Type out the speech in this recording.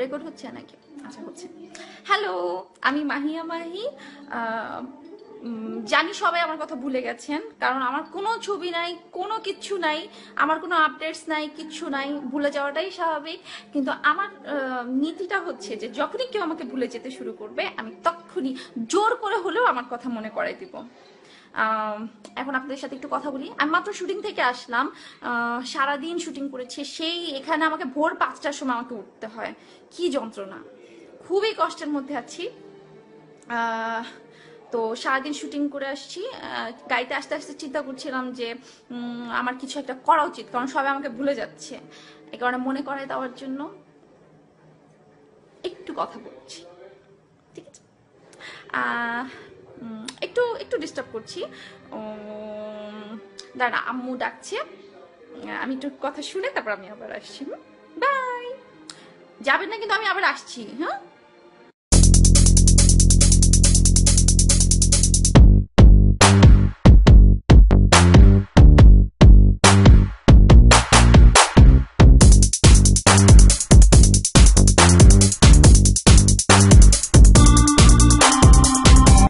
Record হচ্ছে নাকি? আচ্ছা হচ্ছে। হ্যালো আমি মাহিয়া মাহি। জানি সবাই আমার কথা ভুলে গেছেন, কারণ আমার কোনো ছবি নাই, কোনো কিচ্ছু নাই, আমার কোনো আপডেটস নাই কিচ্ছু নাই, ভুলে যাওয়াটাই স্বাভাবিক। কিন্তু আমার নীতিটা হচ্ছে যে যখনই কেউ আমাকে ভুলে যেতে শুরু করবে, আমি তখনই জোর করে হলেও আমার কথা মনে করাই দিব। এখন আপনাদের সাথে একটু কথা বলি। আমি মাত্র শুটিং থেকে আসলাম। সারাদিন শুটিং করেছি। সেই এখানে আমাকে ভোর পাঁচটার সময় আমাকে উঠতে হয়। কি যন্ত্রণা। খুবই কষ্টের মধ্যে আছি। তো সারাদিন শুটিং করে আসছি। গাড়িতে আস্তে আস্তে চিন্তা করছিলাম যে আমার কিছু একটা করা উচিত। কারণ সবাই আমাকে ভুলে যাচ্ছে। এই কারণে মনে করায় দেওয়ার জন্য একটু কথা বলছি। ঠিক আছে আহ, উম, একটু একটু ডিস্টার্ব করছি। দাঁড়া, আম্মু ডাকছে। আমি একটু কথা শুনে তারপর আমি আবার আসছি বাই যাবেন না কিন্তু আমি আবার আসছি হ্যাঁ?